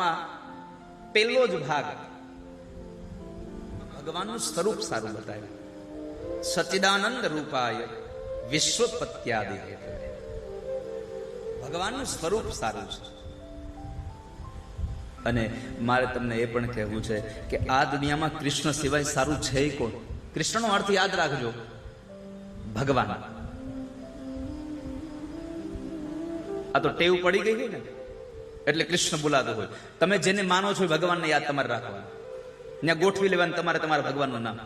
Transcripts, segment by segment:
ભાગમાં પહેલો જ ભાગ ભગવાનનું સ્વરૂપ સારું બતાવ્યું. સચિદાનંદ રૂપાય વિશ્વપત્યાદિ. ભગવાનનું સ્વરૂપ સારું છે. અને મારે તમને એ પણ કહેવું છે કે આ દુનિયામાં કૃષ્ણ સિવાય સારું છે કોણ? કૃષ્ણનો અર્થ યાદ રાખજો. ભગવાન. આ તો ટેવ પડી ગઈ ને. એટલે કૃષ્ણ બોલાતો હોય. તમે જેને માનો છો ભગવાનને યાદ તમારે રાખવાનું. ત્યાં ગોઠવી લેવાનું તમારે તમારા ભગવાનનું નામ.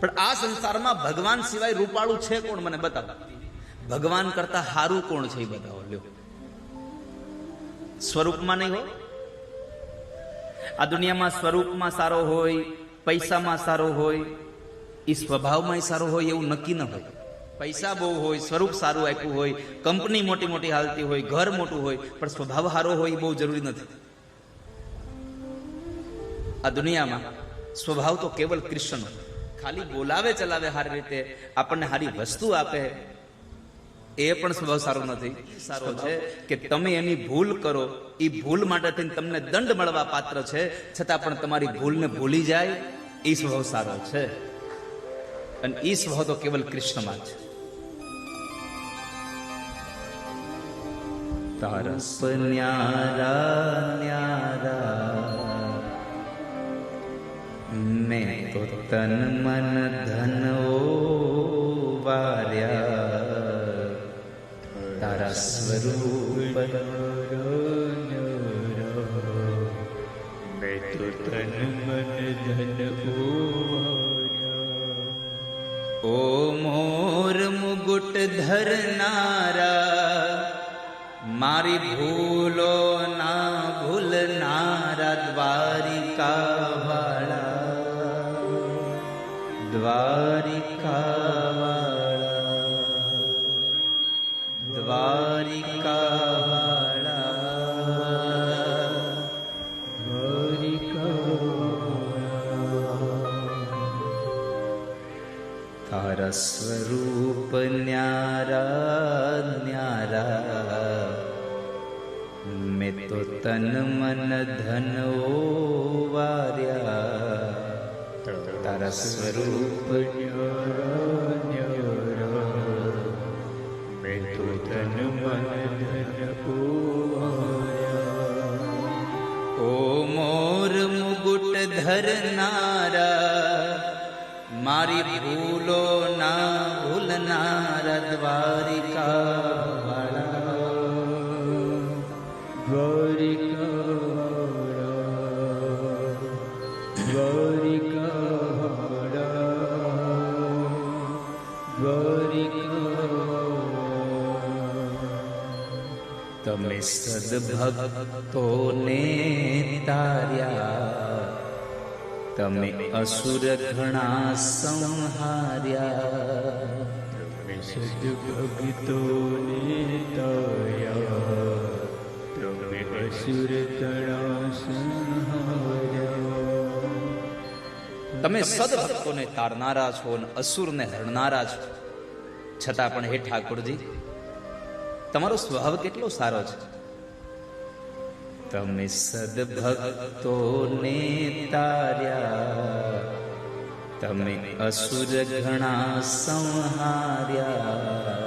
પણ આ સંસારમાં ભગવાન સિવાય રૂપાળું છે કોણ? મને બતાવો. ભગવાન કરતા હારું કોણ છે એ બતાવો, લ્યો. સ્વરૂપમાં નહીં હોય આ દુનિયામાં સ્વરૂપમાં સારો હોય, પૈસામાં સારો હોય એ સ્વભાવમાં સારો હોય એવું નક્કી ન હોય. પૈસા બહુ હોય, સ્વરૂપ સારું આપ્યું હોય, કંપની મોટી મોટી હાલતી હોય, ઘર મોટું હોય, પણ સ્વભાવ સારો હોય એ બહુ જરૂરી નથી. આ દુનિયામાં સ્વભાવ તો કેવલ કૃષ્ણનો. ખાલી બોલાવે, ચલાવે સારી રીતે આપણને સારી વસ્તુ આપે એ પણ સ્વભાવ સારો નથી. સારો છે કે તમે એની ભૂલ કરો, એ ભૂલ માટે થઈને તમને દંડ મળવા પાત્ર છે, છતાં પણ તમારી ભૂલને ભૂલી જાય, એ સ્વભાવ સારો છે. અને એ સ્વભાવ તો કેવલ કૃષ્ણમાં છે तरस न्यारा न्यारा मैं तो तन मन धन ओ वार्या तरस्वरूप मैं तो तन मन धन ओ तारस्वरूप मोरमुकुट धर नारा मा भूलो ना भूलनारा दारका भा द्वारका दारस्वरूप न्यारा न्यारा। મેં તો તન મન ધન વાર્યા તારા સ્વરૂપ મેં તો તન મન ધન ઓ મોર મુગુટ ધરનારા મારી ભૂલો ના ભૂલનારા દ્વારિકા. તમે સદભક્તોને તાર્યા તમે અસુર ઘણા સંહાર્યા સદભક્તોને તાર્યા તમે અસુર તણા સંહાર્યા તમે સદભક્તોને તારનારા છો અને અસુરને હરનારા છો. છતાં પણ હે ઠાકોરજી, તમારો સ્વભાવ કેટલો સારો છે. તમે સદભક્તોને તાર્યા, તમે અસુર ઘણા સંહાર્યા.